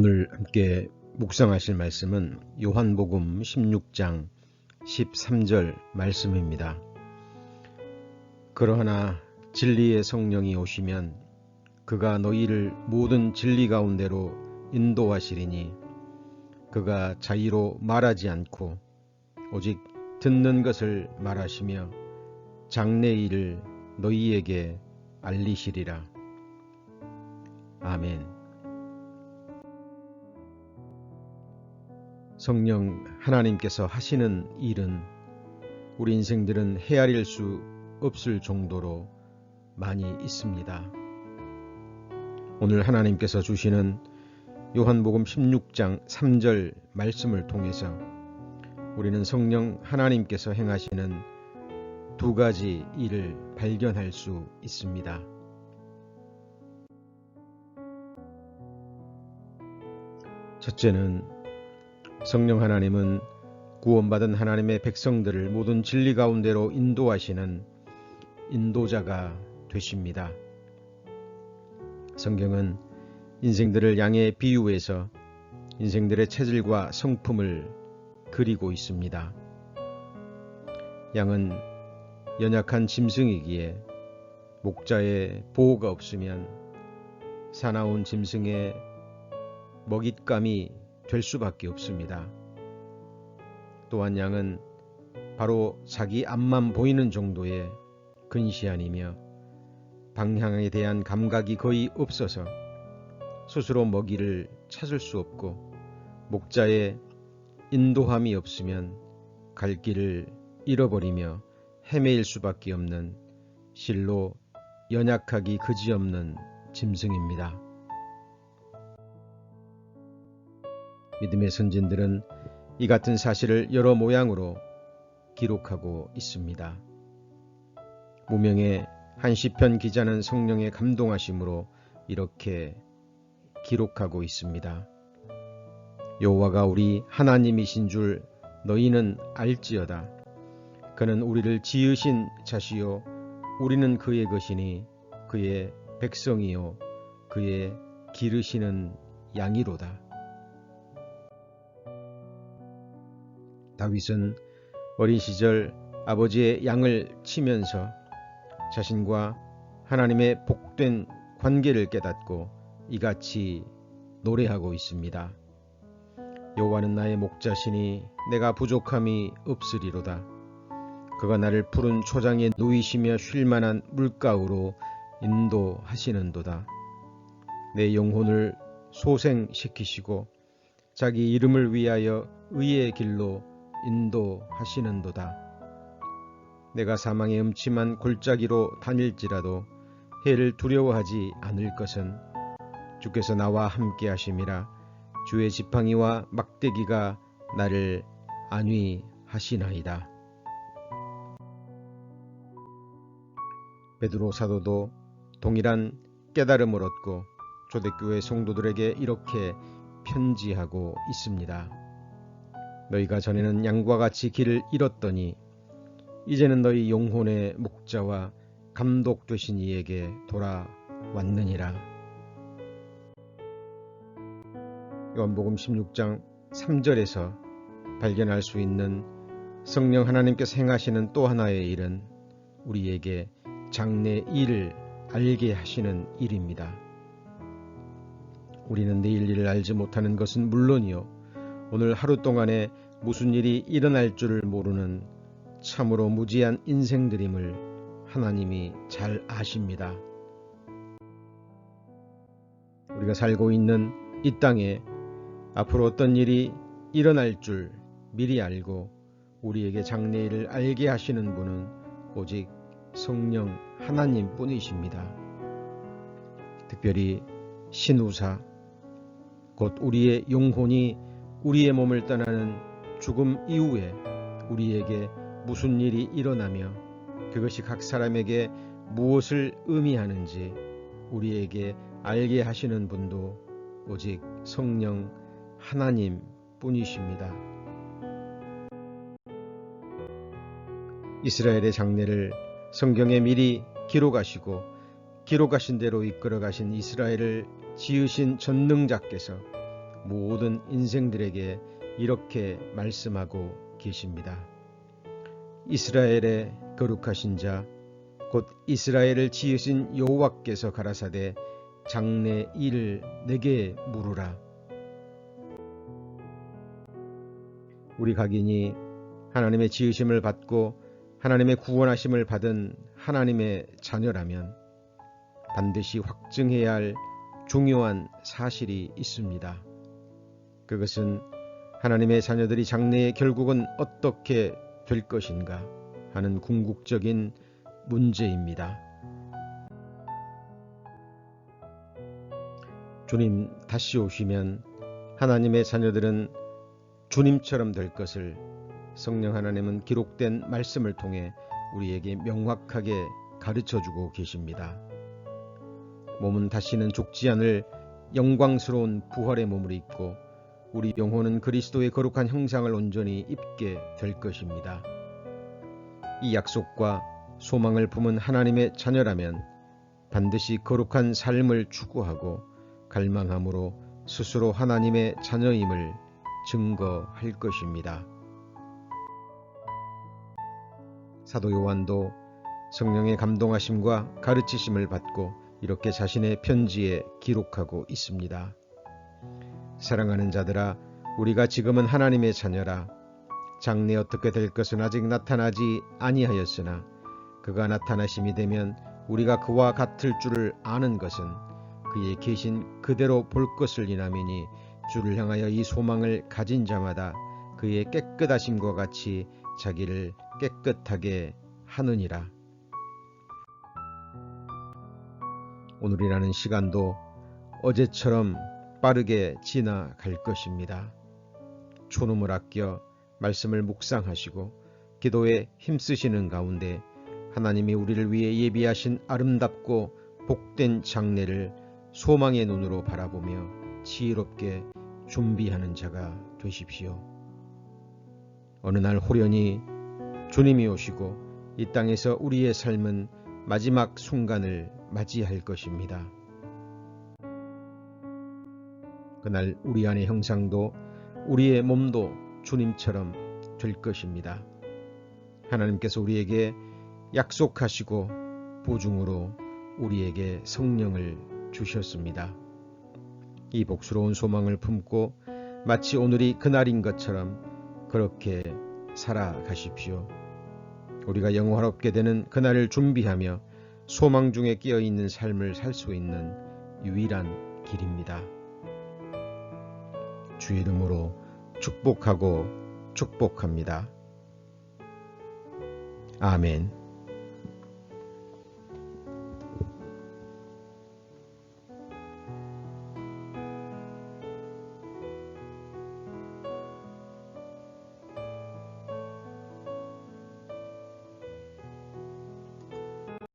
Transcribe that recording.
오늘 함께 묵상하실 말씀은 요한복음 16장 13절 말씀입니다. 그러나 진리의 성령이 오시면 그가 너희를 모든 진리 가운데로 인도하시리니 그가 자의로 말하지 않고 오직 듣는 것을 말하시며 장래 일을 너희에게 알리시리라. 아멘. 성령 하나님께서 하시는 일은 우리 인생들은 헤아릴 수 없을 정도로 많이 있습니다. 오늘 하나님께서 주시는 요한복음 16장 3절 말씀을 통해서 우리는 성령 하나님께서 행하시는 두 가지 일을 발견할 수 있습니다. 첫째는 성령 하나님은 구원받은 하나님의 백성들을 모든 진리 가운데로 인도하시는 인도자가 되십니다. 성경은 인생들을 양의 비유해서 인생들의 체질과 성품을 그리고 있습니다. 양은 연약한 짐승이기에 목자의 보호가 없으면 사나운 짐승의 먹잇감이 될 수밖에 없습니다. 또한 양은 바로 자기 앞만 보이는 정도의 근시안이며 방향에 대한 감각이 거의 없어서 스스로 먹이를 찾을 수 없고 목자의 인도함이 없으면 갈 길을 잃어버리며 헤매일 수밖에 없는 실로 연약하기 그지없는 짐승입니다. 믿음의 선진들은 이 같은 사실을 여러 모양으로 기록하고 있습니다. 무명의 한 시편 기자는 성령의 감동하심으로 이렇게 기록하고 있습니다. 여호와가 우리 하나님이신 줄 너희는 알지어다. 그는 우리를 지으신 자시요 우리는 그의 것이니 그의 백성이요 그의 기르시는 양이로다. 다윗은 어린 시절 아버지의 양을 치면서 자신과 하나님의 복된 관계를 깨닫고 이같이 노래하고 있습니다. 여호와는 나의 목자시니 내가 부족함이 없으리로다. 그가 나를 푸른 초장에 누이시며 쉴 만한 물가으로 인도하시는도다. 내 영혼을 소생시키시고 자기 이름을 위하여 의의 길로 인도하시는도다. 내가 사망의 음침한 골짜기로 다닐지라도 해를 두려워하지 않을 것은 주께서 나와 함께 하심이라 주의 지팡이와 막대기가 나를 안위하시나이다. 베드로 사도도 동일한 깨달음을 얻고 초대교회 성도들에게 이렇게 편지하고 있습니다. 너희가 전에는 양과 같이 길을 잃었더니 이제는 너희 영혼의 목자와 감독 되신 이에게 돌아왔느니라. 요한복음 16장 3절에서 발견할 수 있는 성령 하나님께서 행하시는 또 하나의 일은 우리에게 장래 일을 알게 하시는 일입니다. 우리는 내일 일을 알지 못하는 것은 물론이요. 오늘 하루 동안에 무슨 일이 일어날 줄을 모르는 참으로 무지한 인생들임을 하나님이 잘 아십니다. 우리가 살고 있는 이 땅에 앞으로 어떤 일이 일어날 줄 미리 알고 우리에게 장래일을 알게 하시는 분은 오직 성령 하나님 뿐이십니다. 특별히 신우사, 곧 우리의 영혼이 우리의 몸을 떠나는 죽음 이후에 우리에게 무슨 일이 일어나며 그것이 각 사람에게 무엇을 의미하는지 우리에게 알게 하시는 분도 오직 성령 하나님 뿐이십니다. 이스라엘의 장례를 성경에 미리 기록하시고 기록하신 대로 이끌어 가신 이스라엘을 지으신 전능자께서 모든 인생들에게 이렇게 말씀하고 계십니다. 이스라엘의 거룩하신 자, 곧 이스라엘을 지으신 여호와께서 가라사대 장래 일을 내게 물으라. 우리 각인이 하나님의 지으심을 받고 하나님의 구원하심을 받은 하나님의 자녀라면 반드시 확증해야 할 중요한 사실이 있습니다. 그것은 하나님의 자녀들이 장래에 결국은 어떻게 될 것인가 하는 궁극적인 문제입니다. 주님 다시 오시면 하나님의 자녀들은 주님처럼 될 것을 성령 하나님은 기록된 말씀을 통해 우리에게 명확하게 가르쳐 주고 계십니다. 몸은 다시는 죽지 않을 영광스러운 부활의 몸을 입고 우리 영혼은 그리스도의 거룩한 형상을 온전히 입게 될 것입니다. 이 약속과 소망을 품은 하나님의 자녀라면 반드시 거룩한 삶을 추구하고 갈망함으로 스스로 하나님의 자녀임을 증거할 것입니다. 사도 요한도 성령의 감동하심과 가르치심을 받고 이렇게 자신의 편지에 기록하고 있습니다. 사랑하는 자들아 우리가 지금은 하나님의 자녀라 장래 어떻게 될 것은 아직 나타나지 아니하였으나 그가 나타나심이 되면 우리가 그와 같을 줄을 아는 것은 그의 계신 그대로 볼 것을 인함이니 주를 향하여 이 소망을 가진 자마다 그의 깨끗하심과 같이 자기를 깨끗하게 하느니라. 오늘이라는 시간도 어제처럼 빠르게 지나갈 것입니다. 초놈을 아껴 말씀을 묵상하시고 기도에 힘쓰시는 가운데 하나님이 우리를 위해 예비하신 아름답고 복된 장래를 소망의 눈으로 바라보며 지혜롭게 준비하는 자가 되십시오. 어느 날 호련히 주님이 오시고 이 땅에서 우리의 삶은 마지막 순간을 맞이할 것입니다. 그날 우리 안의 형상도 우리의 몸도 주님처럼 될 것입니다. 하나님께서 우리에게 약속하시고 보증으로 우리에게 성령을 주셨습니다. 이 복스러운 소망을 품고 마치 오늘이 그날인 것처럼 그렇게 살아가십시오. 우리가 영화롭게 되는 그날을 준비하며 소망 중에 끼어 있는 삶을 살 수 있는 유일한 길입니다. 주 이름으로 축복하고 축복합니다. 아멘.